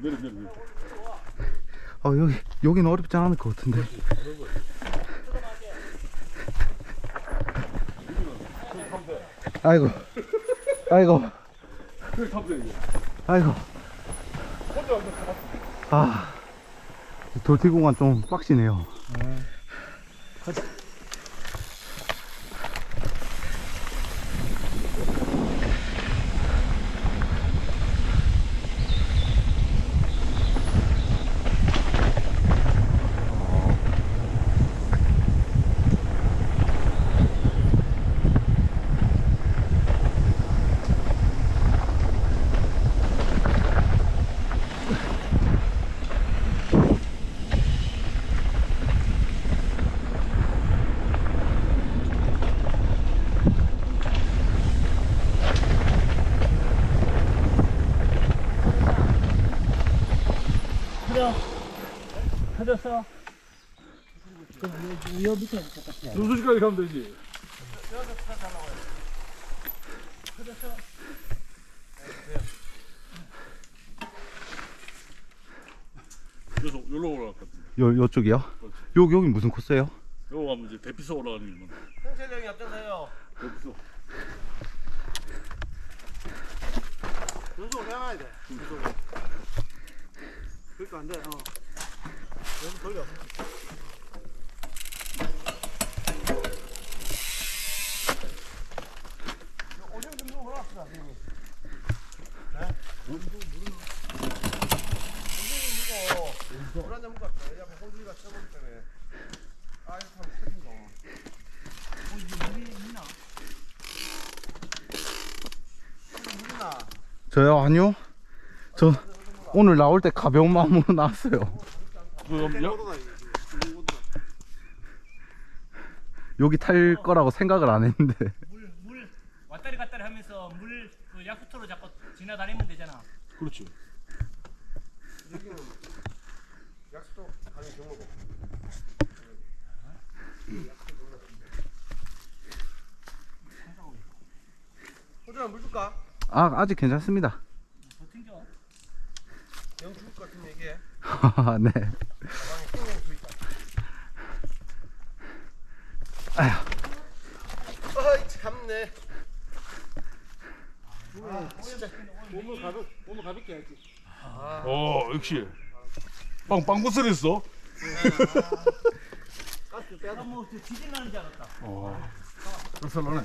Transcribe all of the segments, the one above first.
내려 내려. 아 여기 여기는 어렵지 않을 것 같은데. 아이고, 아이고. 아이고. 아 돌티공간 좀 빡시네요. 터졌어. 여 밑에 눈수지까지 가면 되지. 그래서 여기로 올라갈 것 같은데. 요 요쪽이요? 요 여기 무슨 코스예요? 여기 가면 이제 대피소 올라가는 길만. 형철이 형이 앞장서요. 대피소. 연속으로 해놔야 돼. 그러니까 안 돼. 어. 연속 돌려. 저요 아니요. 저 오늘 나올 때 가벼운 마음으로 나왔어요. 그 야, 여기 탈 거라고 생각을 안 했는데. 물, 물 왔다리 갔다리 하면서 물 그 야쿠트로 자꾸 지나다니면 되잖아. 그렇지. 여기는 약수도 가는 경우고. 호주야 물 줄까? 아 아직 괜찮습니다. 더 튕겨. 영 죽을 것 같으면 얘기해. 네. 아휴. 아이 참네. 아, 진짜 몸을 가볍 몸을 가볍게 해야지. 어 역시 빵 빵구슬 있어. 가스 빼야 돼. 뭐 지진 나는 줄 알았다. 어. 썰썰하네.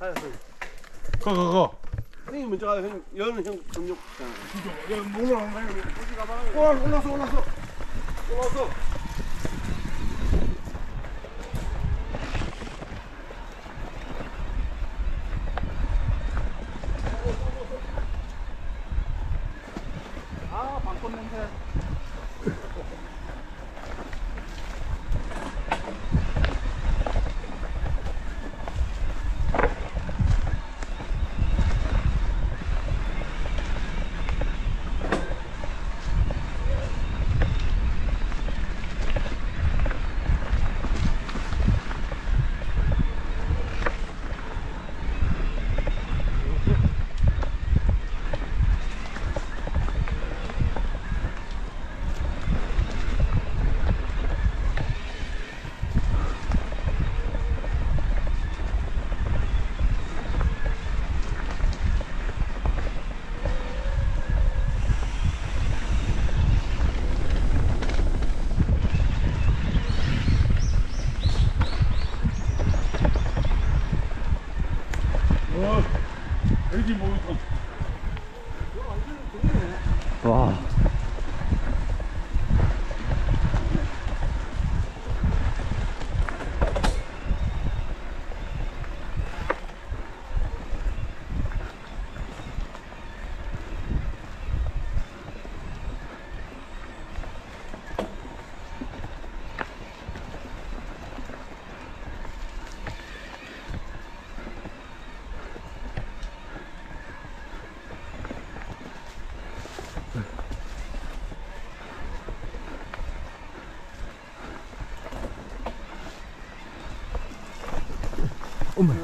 하야 가가가. 형님 먼저 가. 형 여는 형 점육. 야 몰라 안 가요. 호주 가방을. 와 올라서 올라서. 올라서. Umarım.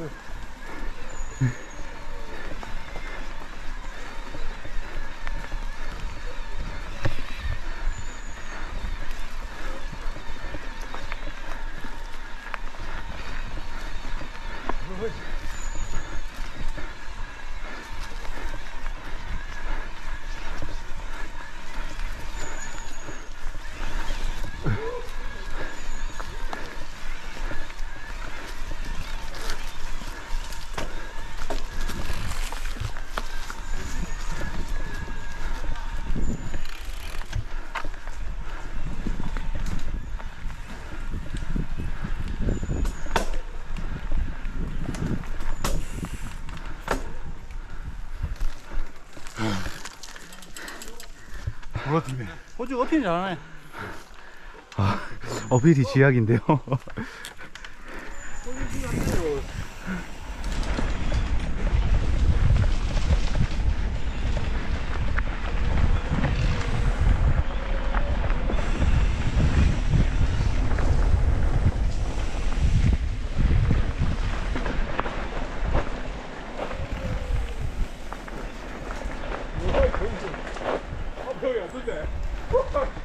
몰랐네. 호주 어필 잘하네. 어필이 지약인데요. Oh,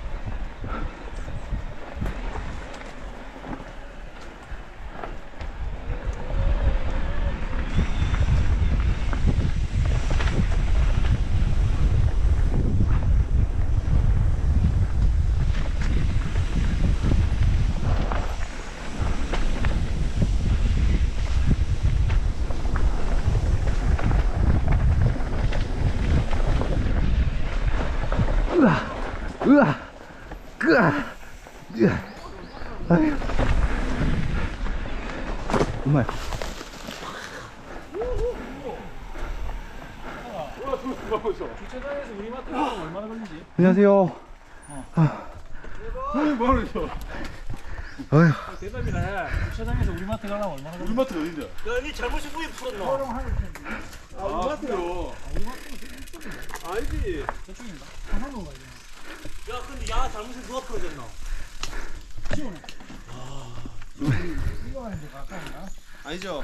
으아, 끄아, 으아, 아유. 엄마야. 주차장에서 우리 마트 가면 얼마나 걸리지? 안녕하세요. 형이 뭐 하는 거? 아유, 대답이나 해. 주차장에서 우리 마트 가려면 얼마나 걸리지? 우리 마트 어딘데? 야, 니 잘못이 후에 풀었노? 아, 우리 마트요. 아니지. 야, 근데 야 잘못이 누가 풀어졌노? 아니죠.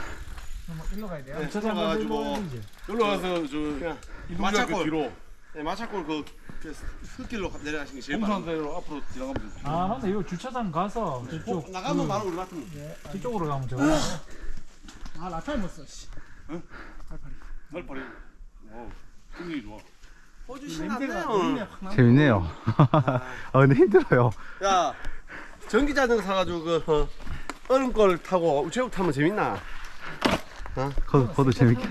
일로 가야 돼요? 네, 찾아 가가지고 여기로 가서 저 그냥 마차골. 뒤로 네, 마차골 그, 그 흙길로 내려가시는 게 제일 공산 빠르. 대로 앞으로 지나가면 되지. 아 근데 이거 주차장 가서 저쪽 나가면 바로 우리 마트. 뒤쪽으로 가면 되고 아, 나타이 못 써, 씨. 날파리. 어, 승리 좋아. 신났네요. 재밌네요. 아, 근데 힘들어요. 야, 전기 자전거 사가지고 그 어, 얼음 걸 타고 우체국 타면 재밌나? 거, 거도 재밌게.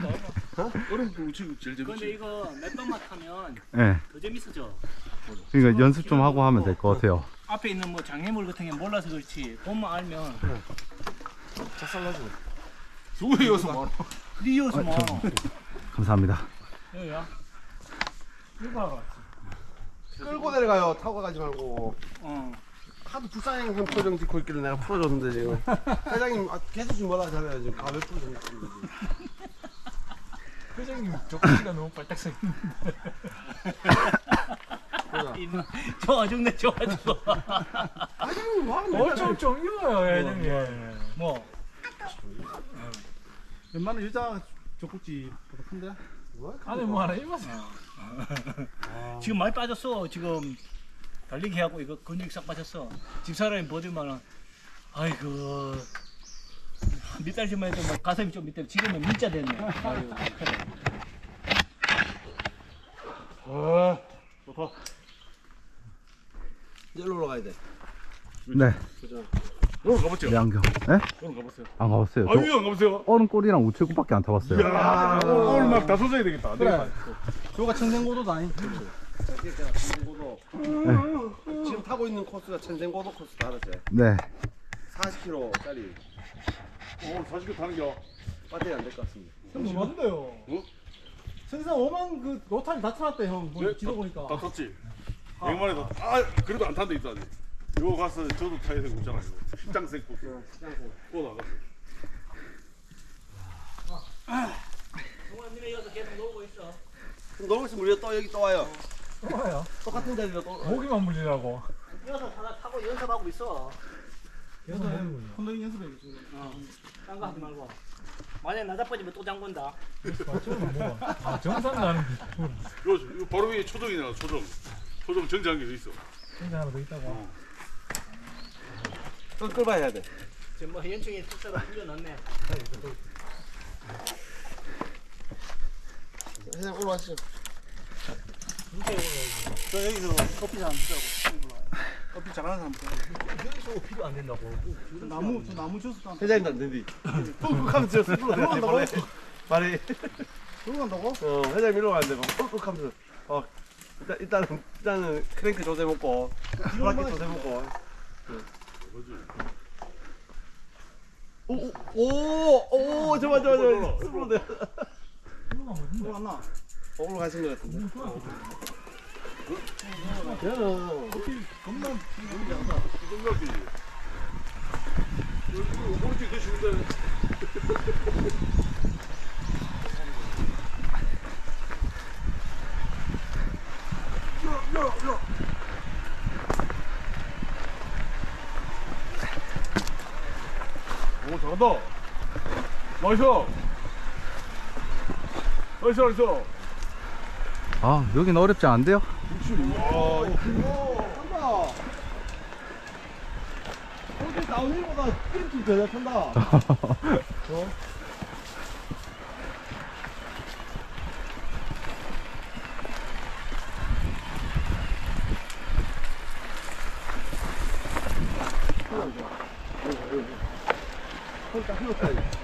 얼음 그 우측 제일 근데 재밌지. 이거 몇 번만 타면 예. 네. 더 재밌어져. 그러니까 연습 좀 하고 하면 될 것 같아요. 앞에 있는 뭐 장애물 같은 게 몰라서 그렇지. 돈만 알면. 작살나죠. 누구 여기서 말니 여기서 뭐. 감사합니다. 여기야. 이거 끌고 내려가요. 타고 가지 말고. 어. 하도 불쌍한 표정 짓고 있길래 내가 풀어줬는데 지금. 회장님 아, 계속 좀 뭐라 하잖아요. 지금 가몇 프로 정도. 회장님 조건지가 너무 빨딱색 이놈, 좋아 죽네, 좋아 죽어. 회장님 뭐 하는 거야? 엄청 좀 이거요 회장님 뭐. 웬만한 여자 젖꼭지보다 큰데? 안에 뭐 하나 입었어 지금 많이 빠졌어. 지금 달리기 하고 이거 근육이 싹 빠졌어. 집사람이 보더만은 아이고 몇 달 전만 해도 막 가슴이 좀 밑에 지금은 민자 됐네. 아유, 그래. 아, 좋다. 이제 일로 올라가야 돼. 네. 오늘 가봤죠? 내 안경. 예? 오늘 가봤어요. 안 가봤어요. 아, 저 위안 가보세요. 얼음골이랑 우체국밖에 안 타봤어요. 이야, 오늘 막 다소져야 되겠다. 안 되겠다. 저가 천생고도도 아니. 천생고도. 지금 타고 있는 코스가 천생고도 코스 다르지. 네. 40km짜리 오늘 40개 타는 겨. 배터리 안될 것 같습니다. 형 뭔데요 어? 선상 5만 그 노탈 다 틀었대 형 네, 지도 다- 보니까 다 탔지. 백만에 다. 아, 그래도 안 탄데 있다니. 이거 가서 저도 타야 되고 있잖아요. 십장색 코스. 또 나갔어. 동원 니네 여기서 계속 놀고 있어. 놀고 있으면 우리가 또 여기 또 와요. 뭐야 똑같은 자리로 또. 모기만 물리라고 여기서 하나 타고 연습하고 있어. 혼동이 연습해야지. 딴거 하지 말고. 만약에 나 자빠지면 또 잠근다. 저거는 뭐가 아 정상 게 이거, 이거 바로 위에 초정이잖아, 초정. 초정 게 있어. 진짜 하나 더 있다고 또 끌어봐야 돼. 지금 뭐 현충이 특사가 풀려놨네. 회장 올라가시죠. 저 여기서 커피 사람 있더라고. 커피 잘하는 사람. 여기서 필요 안 된다고. 나무 저 나무 줘서 회장님도 안 된디. 꾹꾹하면 저 스스로 들어간다고? 말이. 들어간다고? 어, 회장님 이러면 안 돼. 막 꾹꾹하면서. 어, 일단, 일단은, 일단은 크랭크 조세 먹고, 브라켓 조세 먹고. 오, 오, 오, 오, 좋아, 좋아, 좋아. 스스로 돼. 들어갔나? 올라가신 것 같은데. 저는 동갑이. 오른쪽 드시는데. 야, 야, 야. 오, 잘한다. 나이스. 나이스, 나이스. 아 여긴 어렵지 않은데요? 어제 다운힐보다 스프린트 더 잘한다. 손딱 휘었다.